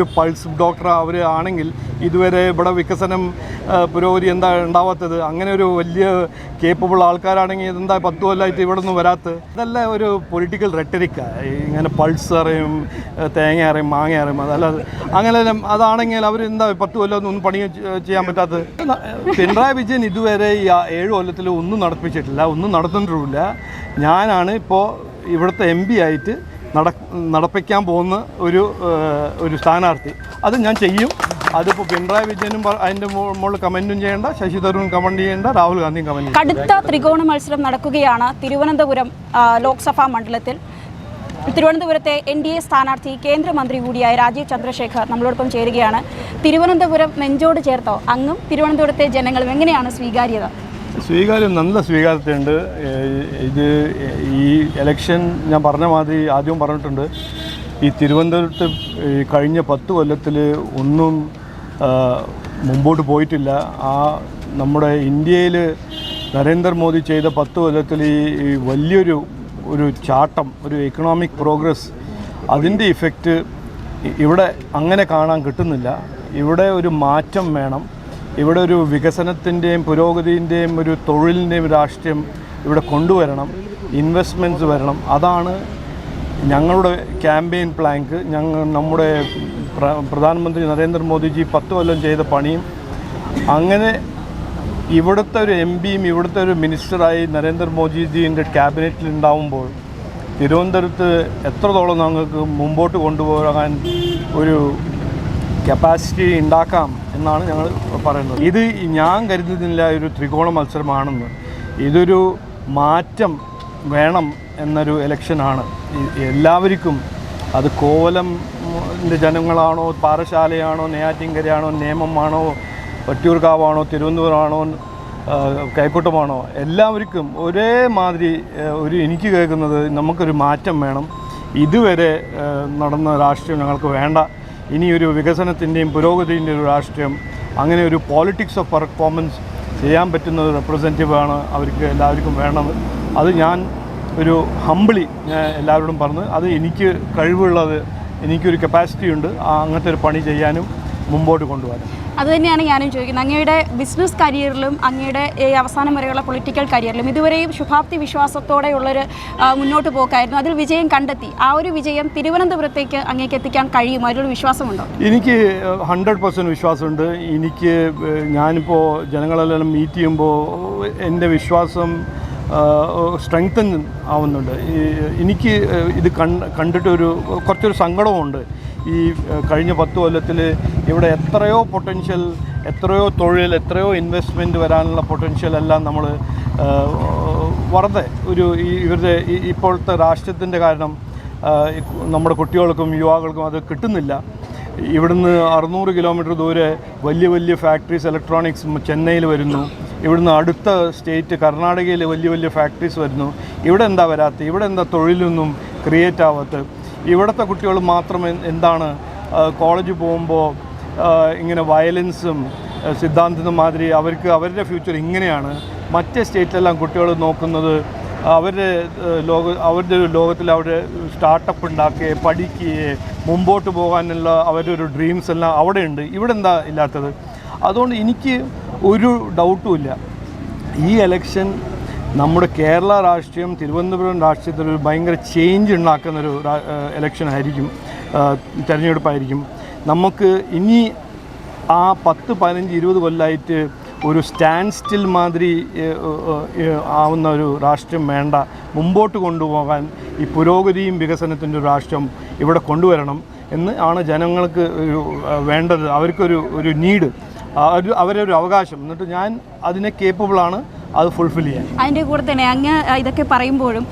വലിയൊരു pulse doctor അവർ ആണെങ്കിൽ ഇതുവരെ ഇവിടെ വികസനം പുരോഗതി എന്താ ഉണ്ടാവാത്തത്? അങ്ങനെ ഒരു വലിയ കേപ്പബിൾ ആൾക്കാരാണെങ്കിൽ ഇതെന്താ പത്ത് കൊല്ലമായിട്ട് ഇവിടെ നിന്ന് വരാത്തത്? ഇതെല്ലാം ഒരു പൊളിറ്റിക്കൽ റെട്ടറിക്കാണ് ഇങ്ങനെ പൾസ് അറിയും തേങ്ങ അറിയും മാങ്ങ അറിയും അതല്ലാതെ അങ്ങനെ അതാണെങ്കിൽ അവർ എന്താ പത്ത് കൊല്ലം ഒന്നും പണി ചെയ്യാൻ പറ്റാത്തത്? പിണറായി വിജയൻ ഇതുവരെ ഈ ഏഴ് കൊല്ലത്തിൽ ഒന്നും നടപ്പിച്ചിട്ടില്ല ഒന്നും നടന്നിട്ടുമില്ല. ഞാനാണ് ഇപ്പോൾ ഇവിടുത്തെ എം ആയിട്ട് നട നടപ്പിക്കാൻ പോകുന്ന ഒരു ഒരു സ്ഥാനാർത്ഥി. അത് ഞാൻ ചെയ്യും. അതിപ്പോൾ പിണറായി വിജയനും അതിന്റെ മുകളിൽ കമന്റും ചെയ്യേണ്ട ശശി തരൂരും കമന്റ് ചെയ്യേണ്ട രാഹുൽ ഗാന്ധിയും കമന്റ് കടുത്ത ത്രികോണ മത്സരം നടക്കുകയാണ് തിരുവനന്തപുരം ലോക്സഭാ മണ്ഡലത്തിൽ. തിരുവനന്തപുരത്തെ എൻ ഡി എ സ്ഥാനാർത്ഥി കേന്ദ്രമന്ത്രി കൂടിയായ രാജീവ് ചന്ദ്രശേഖർ നമ്മളോടൊപ്പം ചേരുകയാണ്. തിരുവനന്തപുരം നെഞ്ചോട് ചേർത്തോ? അങ്ങും തിരുവനന്തപുരത്തെ ജനങ്ങളും എങ്ങനെയാണ് സ്വീകാര്യത? സ്വീകാര്യം നല്ല സ്വീകാര്യതയുണ്ട്. ഇത് ഈ എലക്ഷൻ ഞാൻ പറഞ്ഞ മാതിരി ആദ്യം പറഞ്ഞിട്ടുണ്ട്. ഈ തിരുവനന്തപുരത്ത് കഴിഞ്ഞ പത്ത് കൊല്ലത്തിൽ ഒന്നും മുമ്പോട്ട് പോയിട്ടില്ല. ആ നമ്മുടെ ഇന്ത്യയിൽ നരേന്ദ്രമോദി ചെയ്ത പത്ത് കൊല്ലത്തിൽ ഈ വലിയൊരു ഒരു ചാട്ടം ഒരു എക്കണോമിക് പ്രോഗ്രസ് അതിന്റെ ഇഫക്റ്റ് ഇവിടെ അങ്ങനെ കാണാൻ കിട്ടുന്നില്ല. ഇവിടെ ഒരു മാറ്റം വേണം. ഇവിടെ ഒരു വികസനത്തിന്റെയും പുരോഗതിന്റെയും ഒരു തൊഴിലിന്റെയും രാഷ്ട്രീയം ഇവിടെ കൊണ്ടുവരണം ഇൻവെസ്റ്റ്മെന്റ്സ് വരണം. അതാണ് ഞങ്ങളുടെ ക്യാമ്പയിൻ പ്ലാങ്ക് ഞങ്ങൾ നമ്മുടെ പ്രധാനമന്ത്രി നരേന്ദ്രമോദിജി പത്ത് കൊല്ലം ചെയ്ത പണിയും. അങ്ങനെ ഇവിടുത്തെ ഒരു എം പിയും ഇവിടുത്തെ ഒരു മിനിസ്റ്ററായി നരേന്ദ്രമോദിജീന്റെ ക്യാബിനറ്റിൽ ഉണ്ടാവുമ്പോൾ തിരുവനന്തപുരത്ത് എത്രത്തോളം ഞങ്ങൾക്ക് മുമ്പോട്ട് കൊണ്ടുപോകാൻ ഒരു കപ്പാസിറ്റി ഉണ്ടാക്കാം എന്നാണ് ഞങ്ങൾ പറയുന്നത്. ഇത് ഞാൻ കരുതുന്നില്ല ഒരു ത്രികോണ മത്സരമാണെന്ന്. ഇതൊരു മാറ്റം വേണം എന്നൊരു ഇലക്ഷനാണ് എല്ലാവർക്കും അത് കോവലം ജനങ്ങളാണോ പാറശാലയാണോ നെയ്യാറ്റിൻകരയാണോ നേമമാണോ വട്ടിയൂർക്കാവാണോ തിരുവനന്തപുരമാണോ കൈക്കൂട്ടമാണോ എല്ലാവർക്കും ഒരേ മാതിരി ഒരു എനിക്ക് കേൾക്കുന്നത് നമുക്കൊരു മാറ്റം വേണം. ഇതുവരെ നടന്ന രാഷ്ട്രീയം ഞങ്ങൾക്ക് വേണ്ട. ഇനിയൊരു വികസനത്തിന്റെയും പുരോഗതിന്റെയും ഒരു രാഷ്ട്രീയം അങ്ങനെ ഒരു പോളിറ്റിക്സ് ഓഫ് പെർഫോമൻസ് ചെയ്യാൻ പറ്റുന്ന ഒരു റെപ്രസെന്റീവാണ് അവർക്ക് എല്ലാവർക്കും വേണ്ടത് അത് ഞാൻ ഒരു ഹമ്പിളി ഞാൻ എല്ലാവരോടും പറഞ്ഞ്. അത് എനിക്ക് കഴിവുള്ളത് എനിക്കൊരു കപ്പാസിറ്റി ഉണ്ട് അങ്ങനത്തെ ഒരു പണി ചെയ്യാനും മുമ്പോട്ട് കൊണ്ടുപോകാനും അത് തന്നെയാണ് ഞാനും ചോദിക്കുന്നത്. അങ്ങയുടെ ബിസിനസ് കരിയറിലും അങ്ങയുടെ ഈ അവസാനം വരെയുള്ള പൊളിറ്റിക്കൽ കരിയറിലും ഇതുവരെയും ശുഭാപ്തി വിശ്വാസത്തോടെയുള്ളൊരു മുന്നോട്ട് പോക്കായിരുന്നു. അതിൽ വിജയം കണ്ടെത്തി. ആ ഒരു വിജയം തിരുവനന്തപുരത്തേക്ക് അങ്ങേക്ക് എത്തിക്കാൻ കഴിയും അതിലൊരു വിശ്വാസമുണ്ടോ? എനിക്ക് ഹൺഡ്രഡ് പെർസെന്റ് വിശ്വാസമുണ്ട്. എനിക്ക് ഞാനിപ്പോൾ ജനങ്ങളെല്ലാം മീറ്റ് ചെയ്യുമ്പോൾ എന്റെ വിശ്വാസം സ്ട്രെങ്തൻ ആവുന്നുണ്ട്. എനിക്ക് ഇത് കണ്ട് കണ്ടിട്ടൊരു കുറച്ചൊരു സങ്കടവുമുണ്ട്. ഈ കഴിഞ്ഞ പത്ത് കൊല്ലത്തിൽ ഇവിടെ എത്രയോ പൊട്ടൻഷ്യൽ എത്രയോ തൊഴിൽ എത്രയോ ഇൻവെസ്റ്റ്മെന്റ് വരാനുള്ള പൊട്ടൻഷ്യൽ എല്ലാം നമ്മൾ വെറുതെ ഒരു ഈ ഇവരുടെ ഇപ്പോഴത്തെ രാഷ്ട്രീയത്തിന്റെ കാരണം നമ്മുടെ കുട്ടികൾക്കും യുവാക്കൾക്കും അത് കിട്ടുന്നില്ല. ഇവിടുന്ന് അറുന്നൂറ് കിലോമീറ്റർ ദൂരെ വലിയ വലിയ ഫാക്ടറീസ് ഇലക്ട്രോണിക്സ് ചെന്നൈയിൽ വരുന്നു. ഇവിടുന്ന് അടുത്ത സ്റ്റേറ്റ് കർണാടകയിൽ വലിയ വലിയ ഫാക്ടറീസ് വരുന്നു. ഇവിടെ എന്താ വരാത്ത? ഇവിടെ എന്താ തൊഴിലൊന്നും ക്രിയേറ്റ് ആവാത്ത? ഇവിടുത്തെ കുട്ടികൾ മാത്രം എന്താണ് കോളേജ് പോകുമ്പോൾ ഇങ്ങനെ വയലൻസും സിദ്ധാന്തം മാതിരി അവർക്ക് അവരുടെ ഫ്യൂച്ചർ ഇങ്ങനെയാണ്. മറ്റേ സ്റ്റേറ്റിലെല്ലാം കുട്ടികൾ നോക്കുന്നത് അവരുടെ ലോക അവരുടെ ലോകത്തിൽ അവർ സ്റ്റാർട്ടപ്പ് ഉണ്ടാക്കുകയെ പഠിക്കുകയെ മുമ്പോട്ട് പോകാനുള്ള അവരുടെ ഒരു ഡ്രീംസ് എല്ലാം അവിടെ ഉണ്ട് ഇവിടെ എന്താ ഇല്ലാത്തത്? അതുകൊണ്ട് എനിക്ക് ഒരു ഡൗട്ടും ഇല്ല. ഈ എലക്ഷൻ നമ്മുടെ കേരള രാഷ്ട്രീയം തിരുവനന്തപുരം രാഷ്ട്രീയത്തിൽ ഒരു ഭയങ്കര ചേഞ്ച് ഉണ്ടാക്കുന്നൊരു എലക്ഷൻ ആയിരിക്കും തിരഞ്ഞെടുപ്പായിരിക്കും. നമുക്ക് ഇനി ആ പത്ത് പതിനഞ്ച് ഇരുപത് കൊല്ലമായിട്ട് ഒരു സ്റ്റാൻഡ് സ്റ്റിൽ മാതിരി ആവുന്ന ഒരു രാഷ്ട്രീയം വേണ്ട. മുമ്പോട്ട് കൊണ്ടുപോകാൻ ഈ പുരോഗതിയും വികസനത്തിന്റെ ഒരു രാഷ്ട്രം ഇവിടെ കൊണ്ടുവരണം എന്ന് ആണ് ജനങ്ങൾക്ക് ഒരു വേണ്ടത്. അവർക്കൊരു ഒരു നീഡ് ഒരു അവരുടെ ഒരു അവകാശം. എന്നിട്ട് ഞാൻ അതിനെ കേപ്പബിളാണ് അത് ഫുൾഫിൽ ചെയ്യാം അതിന്റെ കൂടെ തന്നെ അങ്ങ് ഇതൊക്കെ പറയുമ്പോഴും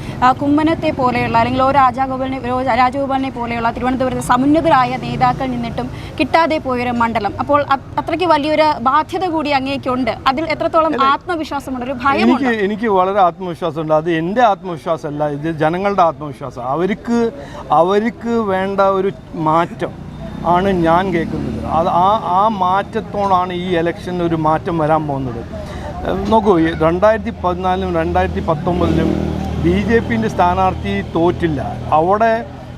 കുമ്മനത്തെ പോലെയുള്ള അല്ലെങ്കിൽ ഓ രാജഗോപാലിനെ രാജഗോപാലിനെ പോലെയുള്ള തിരുവനന്തപുരത്തെ സമുന്നതരായ നേതാക്കൾ നിന്നിട്ടും കിട്ടാതെ പോയൊരു മണ്ഡലം. അപ്പോൾ അത് അത്രയ്ക്ക് വലിയൊരു ബാധ്യത കൂടി അങ്ങേക്കുണ്ട്. അതിൽ എത്രത്തോളം ആത്മവിശ്വാസമുണ്ട്? ഒരു ഭയം എനിക്ക് എനിക്ക് വളരെ ആത്മവിശ്വാസമുണ്ട്. അത് എന്റെ ആത്മവിശ്വാസമല്ല ഇത് ജനങ്ങളുടെ ആത്മവിശ്വാസം. അവർക്ക് അവർക്ക് വേണ്ട ഒരു മാറ്റം ആണ് ഞാൻ കേൾക്കുന്നത്. അത് ആ ആ മാറ്റത്തോടാണ് ഈ ഇലക്ഷനിൽ ഒരു മാറ്റം വരാൻ പോകുന്നത്. നോക്കൂ രണ്ടായിരത്തി പതിനാലിലും രണ്ടായിരത്തി പത്തൊമ്പതിലും ബി ജെ പിന്റെ സ്ഥാനാർത്ഥി തോറ്റില്ല. അവിടെ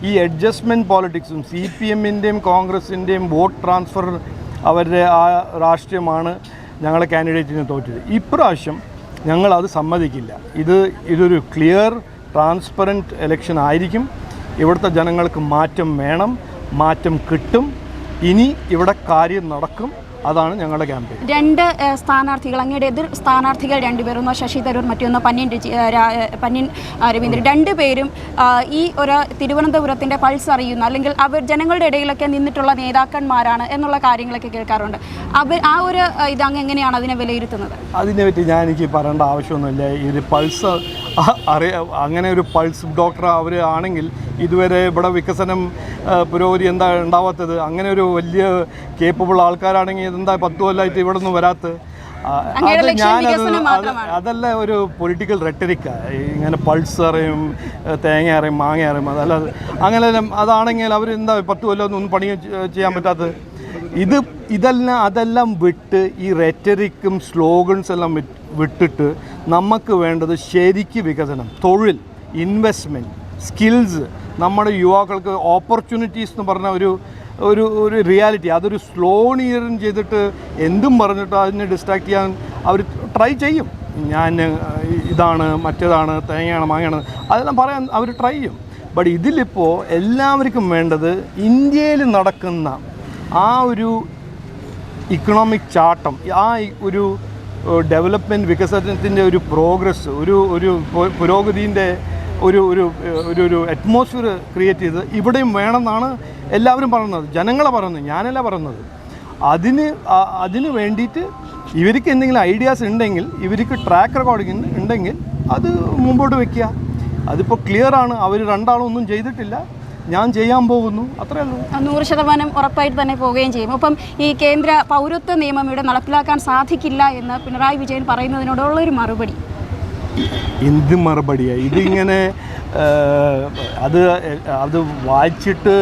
ഈ അഡ്ജസ്റ്റ്മെന്റ് പോളിറ്റിക്സും സി പി എമ്മിന്റെയും കോൺഗ്രസിന്റെയും വോട്ട് ട്രാൻസ്ഫർ അവരുടെ ആ രാഷ്ട്രീയമാണ് ഞങ്ങളെ കാൻഡിഡേറ്റിന് തോറ്റത്. ഇപ്രാവശ്യം ഞങ്ങളത് സമ്മതിക്കില്ല. ഇത് ഇതൊരു ക്ലിയർ ട്രാൻസ്പെറന്റ് ഇലക്ഷൻ ആയിരിക്കും. ഇവിടുത്തെ ജനങ്ങൾക്ക് മാറ്റം വേണം മാറ്റം കിട്ടും. ഇനി ഇവിടെ കാര്യം നടക്കും. അതാണ് ഞങ്ങളുടെ ക്യാമ്പയിൻ. രണ്ട് സ്ഥാനാർത്ഥികൾ അങ്ങയുടെ എതിർ സ്ഥാനാർത്ഥികൾ രണ്ടുപേരും ഒന്ന് ശശി തരൂർ മറ്റൊന്ന് പന്യൻ പന്യൻ രവീന്ദ്രൻ. രണ്ടുപേരും ഈ ഒരു തിരുവനന്തപുരത്തിന്റെ പൾസ് അറിയുന്ന. അല്ലെങ്കിൽ അവർ ജനങ്ങളുടെ ഇടയിലൊക്കെ നിന്നിട്ടുള്ള നേതാക്കന്മാരാണ് എന്നുള്ള കാര്യങ്ങളൊക്കെ കേൾക്കാറുണ്ട്. അവർ ആ ഒരു ഇത് അങ്ങ് എങ്ങനെയാണ് അതിനെ വിലയിരുത്തുന്നത്? അതിനെ പറ്റി ഞാൻ എനിക്ക് പറയേണ്ട ആവശ്യമൊന്നുമില്ല. ഇത് പൾസ് അറിയ അങ്ങനെ ഒരു പൾസ് ഡോക്ടർ അവർ ആണെങ്കിൽ ഇതുവരെ ഇവിടെ വികസനം പുരോഗതി എന്താ ഉണ്ടാവാത്തത്? അങ്ങനെ ഒരു വലിയ കേപ്പബിൾ ആൾക്കാരാണെങ്കിൽ ഇതെന്താ പത്ത് കൊല്ലമായിട്ട് ഇവിടെ നിന്ന് വരാത്തത്? അങ്ങയുടെ അത് ഞാനത്. അതല്ല ഒരു പൊളിറ്റിക്കൽ റെട്ടറിക്ക ഇങ്ങനെ പൾസ് അറിയും തേങ്ങ അറിയും മാങ്ങ അറിയും അതല്ല അങ്ങനെ അതാണെങ്കിൽ അവർ എന്താ പത്ത് കൊല്ലം ഒന്നും പണി ചെയ്യാൻ പറ്റാത്തത്? ഇത് ഇതെല്ലാം അതെല്ലാം വിട്ട് ഈ റെറ്ററിക്കും സ്ലോഗൻസ് എല്ലാം വിട്ട് വിട്ടിട്ട് നമുക്ക് വേണ്ടത് ശരിക്ക് വികസനം തൊഴിൽ ഇൻവെസ്റ്റ്മെന്റ് സ്കിൽസ് നമ്മുടെ യുവാക്കൾക്ക് ഓപ്പർച്യൂണിറ്റീസ് എന്ന് പറഞ്ഞ ഒരു ഒരു ഒരു റിയാലിറ്റി അതൊരു സ്ലോ നിയറിങ് ചെയ്തിട്ട് എന്തും പറഞ്ഞിട്ട് അതിനെ ഡിസ്ട്രാക്ട് ചെയ്യാൻ അവർ ട്രൈ ചെയ്യും. ഞാൻ ഇതാണ് മറ്റേതാണ് തേങ്ങയാണ് മാങ്ങയാണ് അതെല്ലാം പറയാൻ അവർ ട്രൈ ചെയ്യും. ബട്ട് ഇതിലിപ്പോൾ എല്ലാവർക്കും വേണ്ടത് ഇന്ത്യയിൽ നടക്കുന്ന ആ ഒരു ഇക്കണോമിക് ചാട്ടം ആ ഒരു ഡെവലപ്മെന്റ് വികസനത്തിന്റെ ഒരു പ്രോഗ്രസ് ഒരു ഒരു പുരോഗതിന്റെ ഒരു ഒരു ഒരു ഒരു അറ്റ്മോസ്ഫിയർ ക്രിയേറ്റ് ചെയ്ത് ഇവിടെയും വേണമെന്നാണ് എല്ലാവരും പറയുന്നത്. ജനങ്ങളെ പറയുന്നത് ഞാനല്ല പറയുന്നത്. അതിന് അതിന് വേണ്ടിയിട്ട് ഇവർക്ക് എന്തെങ്കിലും ഐഡിയാസ് ഉണ്ടെങ്കിൽ ഇവർക്ക് ട്രാക്ക് റെക്കോർഡിങ് ഉണ്ടെങ്കിൽ അത് മുമ്പോട്ട് വയ്ക്കുക അതിപ്പോൾ ക്ലിയർ ആണ് അവർ രണ്ടാളൊന്നും ചെയ്തിട്ടില്ല. ഞാൻ ചെയ്യാൻ പോകുന്നു. അത്രേ ഉള്ളൂ. നൂറ് ശതമാനം ഉറപ്പായിട്ട് തന്നെ പോവുകയും ചെയ്യും. അപ്പം ഈ കേന്ദ്ര പൗരത്വ നിയമം ഇവിടെ നടപ്പിലാക്കാൻ സാധിക്കില്ല എന്ന് പിണറായി വിജയൻ പറയുന്നതിനോടുള്ള ഒരു മറുപടി. എന്ത് മറുപടിയാണ് ഇതിങ്ങനെ അത് അത് വായിച്ചിട്ട്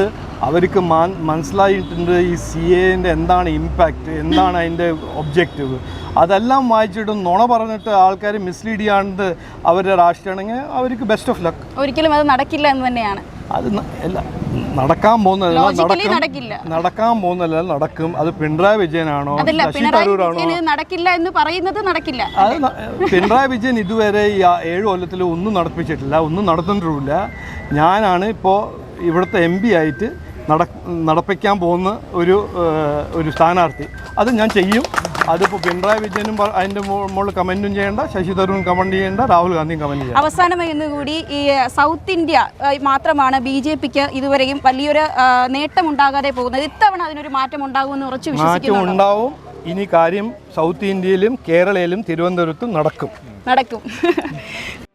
അവർക്ക് മാ മനസ്സിലായിട്ടുണ്ട് ഈ സി എന്റെ എന്താണ് ഇമ്പാക്റ്റ് എന്താണ് അതിന്റെ ഒബ്ജക്റ്റീവ് അതെല്ലാം വായിച്ചിട്ട് നുണ പറഞ്ഞിട്ട് ആൾക്കാർ മിസ്ലീഡ് ചെയ്യാണ്ട് അവരുടെ രാഷ്ട്രീയമാണെങ്കിൽ അവർക്ക് ബെസ്റ്റ് ഓഫ് ലക്ക് ഒരിക്കലും അത് നടക്കില്ല എന്ന് തന്നെയാണ്. അത് അല്ല നടക്കാൻ പോകുന്നതല്ല. നടക്കാൻ പോകുന്നതല്ല നടക്കും. അത് പിണറായി വിജയനാണോ? ശശി തരൂരാണോ? നടക്കില്ല എന്ന് പറയുന്നത് നടക്കില്ല. അത് പിണറായി വിജയൻ ഇതുവരെ ഈ ഏഴ് കൊല്ലത്തിൽ ഒന്നും നടപ്പിച്ചിട്ടില്ല ഒന്നും നടത്തിട്ടില്ല ഞാനാണ് ഇപ്പോൾ ഇവിടുത്തെ എം പി ആയിട്ട് നട നടപ്പിക്കാൻ പോകുന്ന ഒരു ഒരു സ്ഥാനാർത്ഥി. അത് ഞാൻ ചെയ്യും. അതിപ്പോൾ പിണറായി വിജയനും അതിന്റെ മുകളിൽ കമന്റും ചെയ്യേണ്ട ശശി തരൂരും കമന്റ് ചെയ്യേണ്ട രാഹുൽ ഗാന്ധിയും കമന്റ് ചെയ്യണം അവസാനമായി ഇന്നുകൂടി ഈ സൗത്ത് ഇന്ത്യ മാത്രമാണ് ബി ജെ പിക്ക് ഇതുവരെയും വലിയൊരു നേട്ടമുണ്ടാകാതെ പോകുന്നത്. ഇത്തവണ അതിനൊരു മാറ്റം ഉണ്ടാകുമെന്ന് ഉറച്ചു മാറ്റം ഉണ്ടാവും ഇനി കാര്യം സൗത്ത് ഇന്ത്യയിലും കേരളയിലും തിരുവനന്തപുരത്തും നടക്കും. നടക്കും.